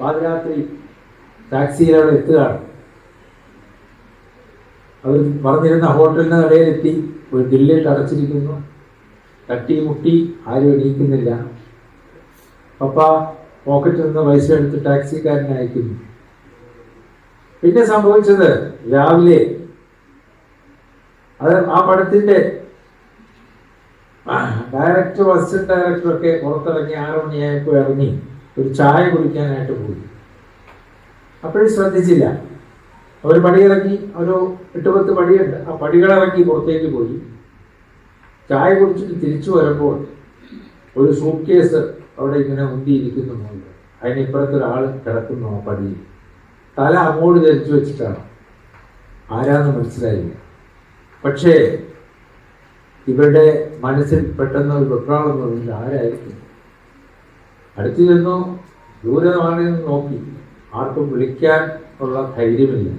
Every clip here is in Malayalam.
പാതിരാത്രി ടാക്സിയിൽ അവിടെ എത്തുകയാണ്. അവർ പറഞ്ഞിരുന്ന ഹോട്ടലിന് കടയിലെത്തി ഒരു ഡില്ലിൽ അടച്ചിരിക്കുന്നു. തട്ടി മുട്ടി ആരും എണീക്കുന്നില്ല. പപ്പ പോക്കറ്റിൽ നിന്ന് പൈസ എടുത്ത് ടാക്സിക്കാരനെ അയക്കുന്നു. പിന്നെ സംഭവിച്ചത് രാവിലെ അത് ആ പടത്തിന്റെ ഡയറക്ടർ അസിസ്റ്റന്റ് ഡയറക്ടറൊക്കെ പുറത്തിറങ്ങി ആറ് മണിയായപ്പോൾ ഇറങ്ങി. ഒരു ചായ കുടിക്കാനായിട്ട് പോയി. അപ്പോഴും ശ്രദ്ധിച്ചില്ല. അവർ പടിയിറക്കി ഒരു എട്ട് പത്ത് പടിയുണ്ട്. ആ പടികളിറക്കി പുറത്തേക്ക് പോയി. ചായ കുടിച്ചിട്ട് തിരിച്ചു വരുമ്പോൾ ഒരു സൂട്ട് കേസ് അവിടെ ഇങ്ങനെ ഉന്തിയിരിക്കുന്നു മുകളിൽ അതിനിപ്പുറത്ത് ഒരാൾ കിടക്കുന്നു ആ പടിയിൽ. തല അങ്ങോട്ട് ധരിച്ചു വെച്ചിട്ടാണ്. ആരാന്ന് മനസ്സിലായില്ല. പക്ഷേ ഇവരുടെ മനസ്സിൽ പെട്ടെന്ന് ഒരു വെപ്രാളം തോന്നില്ല ആരായിരിക്കും? അടുത്തു ചെന്നു ദൂരമാണെന്ന് നോക്കി. ആർക്കും വിളിക്കാൻ ഉള്ള ധൈര്യമില്ല.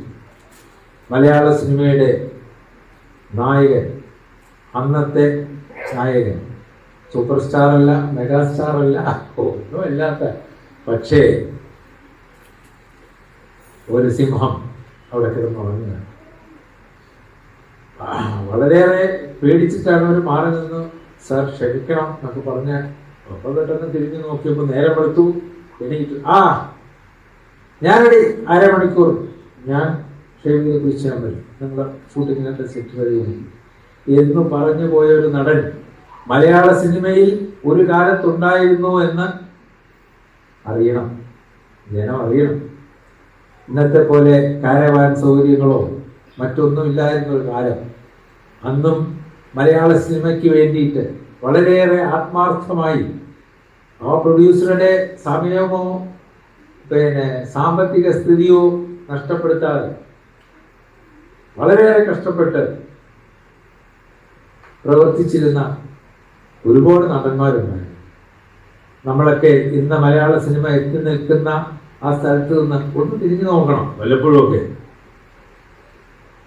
മലയാള സിനിമയുടെ നായകൻ അന്നത്തെ നായകൻ. സൂപ്പർ സ്റ്റാറല്ല മെഗാസ്റ്റാറല്ല ഒന്നുമല്ലാത്ത. പക്ഷേ ഒരു സിംഹം അവിടെ കിടന്നുറങ്ങുകയാണ് വളരെയേറെ പേടിച്ചിട്ടാണ് അവർ മാറി നിന്ന് സാർ ക്ഷമിക്കണം എന്നൊക്കെ പറഞ്ഞ് അപ്പം പെട്ടെന്ന് തിരിഞ്ഞു നോക്കിയപ്പോൾ നേരെ വെളുത്തു എണീറ്റു. ആ ഞാനടി അരമണിക്കൂർ ഞാൻ ഷേവ് കുറിച്ചാൽ മതി നിങ്ങളുടെ ഷൂട്ടിങ്ങിനൊക്കെ സെറ്റ് വരികയാണ് എന്ന് പറഞ്ഞു പോയ ഒരു നടൻ മലയാള സിനിമയിൽ ഒരു കാലത്തുണ്ടായിരുന്നു എന്ന് അറിയണം. ജനം അറിയണം. ഇന്നത്തെ പോലെ കാരവാൻ സൗകര്യങ്ങളോ മറ്റൊന്നും ഇല്ലായിരുന്ന ഒരു കാലം. അന്നും മലയാള സിനിമയ്ക്ക് വേണ്ടിയിട്ട് വളരെയേറെ ആത്മാർത്ഥമായി ആ പ്രൊഡ്യൂസറുടെ സമയമോ പിന്നെ സാമ്പത്തിക സ്ഥിതിയോ നഷ്ടപ്പെടുത്താതെ വളരെയേറെ കഷ്ടപ്പെട്ട് പ്രവർത്തിച്ചിരുന്ന ഒരുപാട് നടന്മാരുണ്ടായിരുന്നു നമ്മളൊക്കെ ഇന്ന് മലയാള സിനിമ എത്തി നിൽക്കുന്ന ആ സ്ഥലത്ത് നിന്ന് ഒന്ന് തിരിഞ്ഞു നോക്കണം വല്ലപ്പോഴും ഒക്കെ